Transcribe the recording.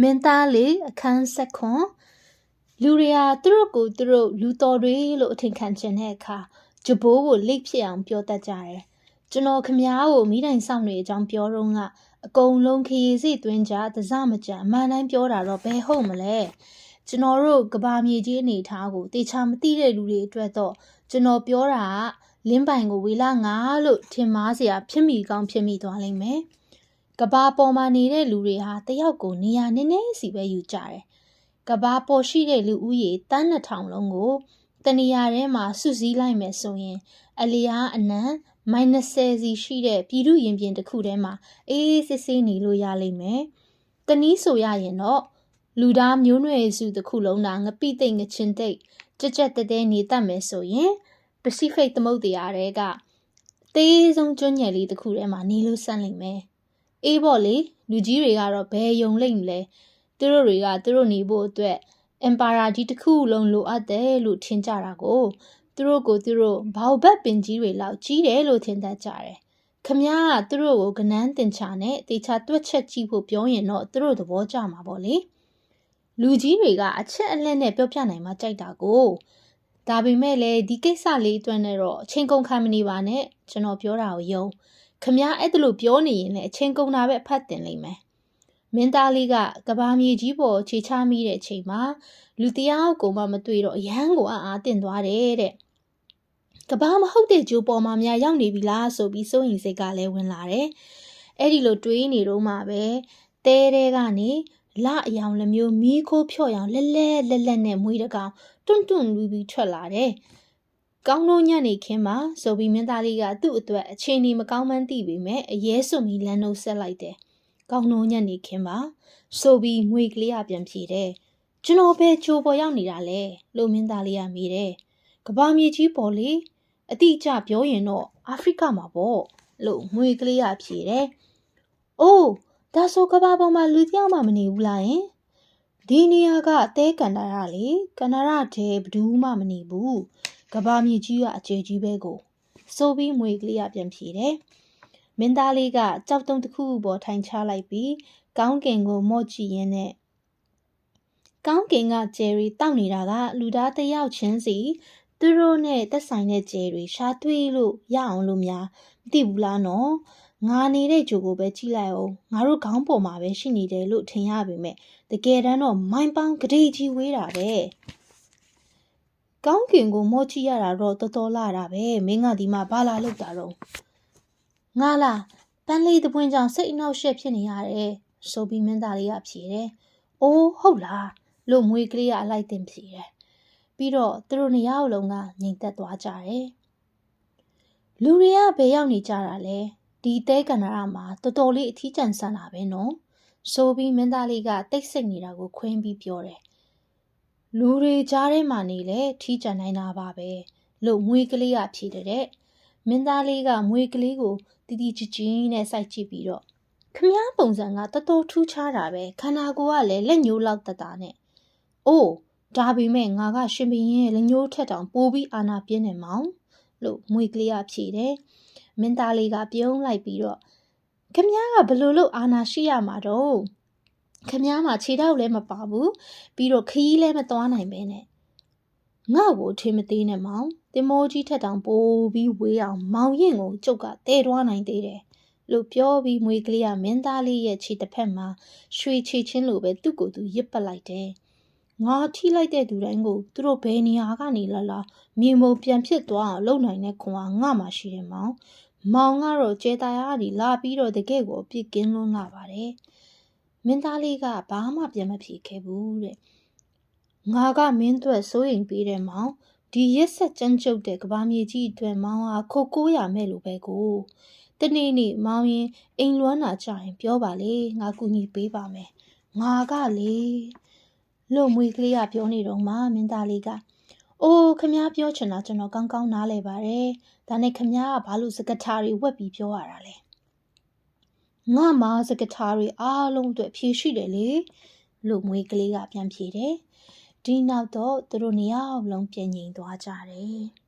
မင်းသားလေးအခန်းဆက်ခွန်လူတွေဟာသူတို့ကိုသူတို့လူတော်တွေလို့အထင်ခံချင်တဲ့အခါဂျဘိုးကိုလိတ်ဖြစ်အောင်ပြောတတ်ကြတယ်ကျွန်တော်ခမားကိုမိတိုင်ဆောင်နေအကြောင်းပြောတော့ကအကုန်လုံးခရီးစိသွင်းကြသစမကြအမှန်တိုင်းပြောတာတော့ဘယ်ဟုတ်မလဲကျွန်တော်တို့ကဘာမြေကြီးအနေထားကိုတေချာမသိတဲ့လူတွေအတွက်တော့ကျွန်တော်ပြောတာကလင်းပိုင်ကိုဝေလာငါလို့ထင်မားစရာဖြစ်မိကောင်းဖြစ်မိသွားလိမ့်မယ် ကဘာပေါ်မှာနေတဲ့လူတွေဟာတယောက်ကိုနေရာနည်းနည်းစီပဲယူကြတယ်ကဘာပေါ်ရှိတဲ့လူဦးရေတန်း2000လုံးကိုတနေရာထဲမှာစုစည်းလိုက်မယ်ဆိုရင် အလျားအနံ -30 စီရှိတဲ့ပြည်သူရင်ပြင်တစ်ခုထဲမှာအေးအေးဆေးဆေးနေလို့ရလိမ့်မယ်။တနည်းဆိုရရင်တော့လူသားမျိုးနွယ်စုတစ်ခုလုံးသာငပိသိမ့်ငချင်းတိတ်ကြက်ကြက်တဲတဲနေတတ်မယ်ဆိုရင်ပစိဖိတ်သမုဒ္ဒရာတွေကသေးဆုံးကျွန်းငယ်လေးတစ်ခုထဲမှာနေလို့ဆန့်လိမ့်မယ်။ အေးပေါ့လေလူကြီးတွေကတော့ဘယ်ယုံလိမ့်မလဲ။သူတို့တွေကသူတို့နေဖို့အတွက်အင်ပါယာကြီးတစ်ခုလုံးလိုအပ်တယ်လို့ထင်ကြတာကိုသူတို့ကိုသူတို့ဘောက်ဘက်ပင်ကြီးတွေလောက်ကြီးတယ်လို့ထင်တတ်ကြတယ်။ခမည်းကသူတို့ကိုကနန်းတင်ချာနဲ့တေချာတွက်ချက်ကြည့်ဖို့ပြောရင်တော့သူတို့သဘောကျမှာပေါ့လေ။လူကြီးတွေကအချက်အလက်နဲ့ပြောပြနိုင်မှကြိုက်တာကိုဒါပေမဲ့လည်းဒီကိစ္စလေးအတွက်နဲ့တော့အချင်းကုန်ခံမနေပါနဲ့ကျွန်တော်ပြောတာကိုယုံ ခမည်းအဲ့ဒါလို့ပြောနေရင်လည်းအချင်းကုန်တာပဲအဖတ်တင်လိမ့်မယ်။မင်းသားလေးကကဘာမြေကြီးပေါ်ခြေချမိတဲ့အချိန်မှာလူတယောက်ကိုမှမတွေ့တော့အရန်ကိုအအားတင်သွားတယ်တဲ့ကဘာမဟုတ်တဲ့ဂျိုပေါ်မှာများရောက်နေပြီလားဆိုပြီးစိုးရင်စိတ်ကလည်းဝင်လာတယ်အဲ့ဒီလိုတွေးနေတော့မှပဲတဲတဲကနေလအယောင်လိုမျိုးမီးခိုးဖြော့ရောင်လဲလဲလက်လက်နဲ့မွေးတကောင်တွန့်တွန့်လူပြီးထွက်လာတယ် ကောင်းတော့ညနေခင်းမှာဆိုပြီးမင်းသားလေးကသူ့အတွက်အချိန်ကြီးမကောင်းမှန်းသိပေမဲ့အရေးစွန်ပြီးလမ်းနှုတ်ဆက်လိုက်တယ်။ကောင်းတော့ညနေခင်းမှာဆိုပြီးငွေကလေးကပြန်ဖြေတယ်။ကျွန်တော်ပဲချိုးပေါ်ရောက်နေတာလဲလို့မင်းသားလေးကမေးတယ်။ကဘာမြေကြီးပေါ်လေအတိအကျပြောရင်တော့အာဖရိကမှာပေါ့လို့ငွေကလေးကဖြေတယ်။အိုးဒါဆိုကဘာပေါ်မှာလူတယောက်မှမနေဘူးလားယင်။ဒီနေရာကအသေးကန်တာရလေကနရတဲ့ဘဒူးမှမနေဘူး။ ကဘာမြေကြီးကအကျယ်ကြီးပဲကိုဆိုပြီးငွေကလေးကပြန်ဖြေတယ်။မင်းသားလေးကကြောက်တုံးတစ်ခုပေါ်ထိုင်ချလိုက်ပြီးကောင်းကင်ကိုမော့ကြည့်ရင်းနဲ့ကောင်းကင်ကဂျယ်ရီတောက်နေတာကလူသားတစ်ယောက်ချင်းစီသူတို့နဲ့သက်ဆိုင်တဲ့ဂျယ်တွေရှာတွေ့လို့ရအောင်လို့များမသိဘူးလားနော်ငါနေတဲ့ဂျိုကိုပဲကြည့်လိုက်အောင်ငါတို့ခေါင်းပေါ်မှာပဲရှိနေတယ်လို့ထင်ရပေမဲ့တကယ်တမ်းတော့မိုင်းပေါင်းဂရေကြီးဝေးတာပဲ ကောင်းကင်ကိုမော့ချရတာတော့တော်တော်လာတာပဲမင်းကဒီမှာဘာလာလောက်တာတော့ငါလားပန်းလေးတပွင့်ကြောင့်စိတ်အနှောက်အယှက်ဖြစ်နေရတယ်ဆိုပြီးမင်းသားလေးကဖြေတယ်။အိုးဟုတ်လားလို့မွေးကလေးကအလိုက်တင်ဖြေတယ်။ပြီးတော့သူတို့နှစ်ယောက်လုံးကငြိမ်သက်သွားကြတယ်။လူတွေကဘယ်ရောက်နေကြတာလဲ။ဒီတဲကန္နရမှာတော်တော်လေးအထီးကျန်ဆန်းလာပဲနော်။ဆိုပြီးမင်းသားလေးကတိတ်ဆိတ်နေတာကိုခွင်းပြီးပြောတယ်။ လူတွေကြားထဲမှာနေလေထီးကျန်နိုင်တာပါပဲလို့မွေးကလေးကဖြေတဲ့။မင်းသားလေးကမွေးကလေးကိုတီတီချီချီနဲ့စိုက်ကြည့်ပြီးတော့ခမားပုံစံကတော်တော်ထူးခြားတာပဲခန္ဓာကိုယ်ကလည်းလက်ညှိုးလောက်တတာနဲ့အိုးဒါပေမဲ့ငါကရှင်ဘရင်ရဲ့လက်ညှိုးထက်တောင်ပိုပြီးအာနာပြင်းနေမောင်လို့မွေကလေးကဖြေတယ်မင်းသားလေးကပြုံးလိုက်ပြီးတော့ခမားကဘလို့လို့အာနာရှိရမှာတော့ ခမားမှာခြေထောက်လည်းမပါဘူးပြီးတော့ခီးလည်းမသွားနိုင်ပဲနဲ့ငါ့ကိုထင်မသေးနဲ့မောင်တင်မိုးကြီးထက်တောင်ပိုပြီးဝေးအောင်မောင်ရင်ကိုကျုပ်ကတဲတွားနိုင်သေးတယ်လို့ပြောပြီးမွေကလေးကမင်းသားလေးရဲ့ခြေတစ်ဖက်မှာရွှေချေချင်းလိုပဲသူ့ကိုယ်သူရစ်ပတ်လိုက်တယ်။ငါထိလိုက်တဲ့သူတိုင်းကိုသူတို့ဘယ်နေရာကနေလာလာမြေမုံပြန်ဖြစ်သွားအောင်လုပ်နိုင်တဲ့ခွန်အားငါမှရှိတယ်မောင်။မောင်ကတော့ကျဲတာရကနေလာပြီးတော့တကယ့်ကိုအပြစ်ကင်းလွန်းလာပါတယ်။ မင်းသားလေးကဘာမှပြန်မဖြေခဲ့ဘူးတဲ့။ငါကမင်းအတွက်စိုးရိမ်ပေးတယ်မောင်။ဒီရက်ဆက်ကြမ်းကြုတ်တဲ့ကဘာမြေကြီးအတွက်မောင်ဟာခိုကိုးရမဲ့လိုပဲကို။တနေ့နေ့မောင်ရင်အိမ်လွမ်းတာကြရင်ပြောပါလေငါကူညီပေးပါမယ်ငါကလေလို့မွေကလေးကပြောနေတော့မှမင်းသားလေးကအိုးခမားပြောချင်တာကျွန်တော်ကောင်းကောင်းနားလဲပါတယ်ဒါနဲ့ခမားကဘာလို့စကထာတွေဝက်ပြီးပြောရတာလဲ ငါမစကထာတွေအားလုံးအတွက်ဖြေရှိတယ်လေလို့မွေကလေးကပြန်ဖြေတယ်ဒီနောက်တော့သူတို့နှစ်ယောက်လုံးပြန်ငြိမ်သွားကြတယ်